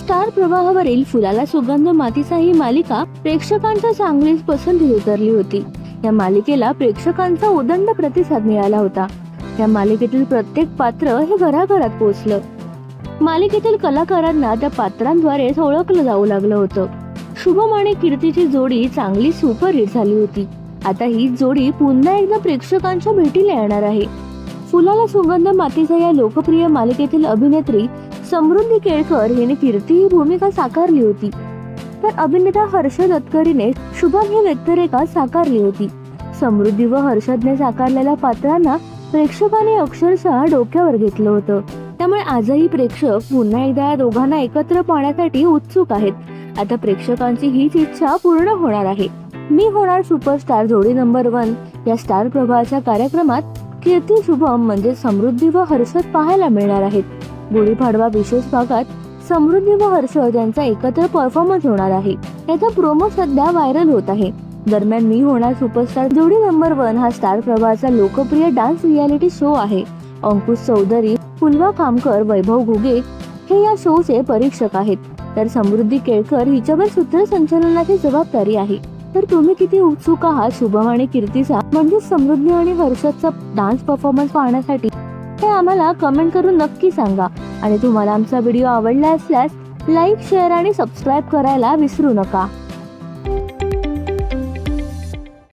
Star प्रवाहावरील फुलाला सुगंध मातीचा ही मालिका प्रेक्षकांच्या चांगलीच पसंतीस उतरली होती. या मालिकेला प्रेक्षकांचा उदंड प्रतिसाद मिळाला होता. या मालिकेतील प्रत्येक पात्र हे घराघरात पोहोचलं. मालिकेतील कलाकारांना त्या पात्रांद्वारेच ओळखलं जाऊ लागलं होतं. शुभम आणि कीर्तीची जोडी चांगली सुपरहिट झाली होती. आता ही जोडी पुन्हा एकदा प्रेक्षकांच्या भेटीला येणार आहे. फुलाला सुगंध मातीचा या लोकप्रिय मालिकेतील अभिनेत्री समृद्धी केळकर हिने कीर्ती ही भूमिका साकारली होती. तर अभिनेता हर्षद अतकरीने शुभम ही व्यक्तिरेखा साकारली होती. समृद्धी व हर्षदने साकारलेल्या पात्रांना प्रेक्षकांनी अक्षरशः डोक्यावर घेतलं होतं. त्यामुळे आजही प्रेक्षक पुन्हा एकदा या दोघांना एकत्र पाहण्यासाठी उत्सुक आहेत. आता प्रेक्षकांची हीच इच्छा पूर्ण होणार आहे. मी होणार सुपरस्टार जोडी नंबर वन या स्टार प्रभाच्या कार्यक्रमात कीर्ती शुभम म्हणजे समृद्धी व हर्षद पाहायला मिळणार आहेत. गुढीपाडवा विशेष भागात समृद्धी व हर्षद यांचा एकत्र परफॉर्मन्स होणार आहे. याचा प्रोमो सध्या व्हायरल होत आहे. दरम्यान मी होणार सुपरस्टार जोडी नंबर वन हा स्टार प्रभाचा लोकप्रिय डान्स रियालिटी शो आहे. अंकुश चौधरी फुलवा खामकर वैभव घुगे हे या शोचे परीक्षक आहेत. तर समृद्धी केळकर हिच्यावर सूत्रसंचालनाची जबाबदारी आहे. तर तुम्ही किती उत्सुक आहात? शुभम आणि कीर्तीचा म्हणजे समृद्धी आणि वर्षाचा डान्स परफॉर्मन्स पाहण्यासाठी? हे आम्हाला कमेंट करून नक्की सांगा. आणि तुम्हाला आमचा व्हिडिओ आवडला असल्यास लाईक शेअर आणि सबस्क्राईब करायला विसरू नका.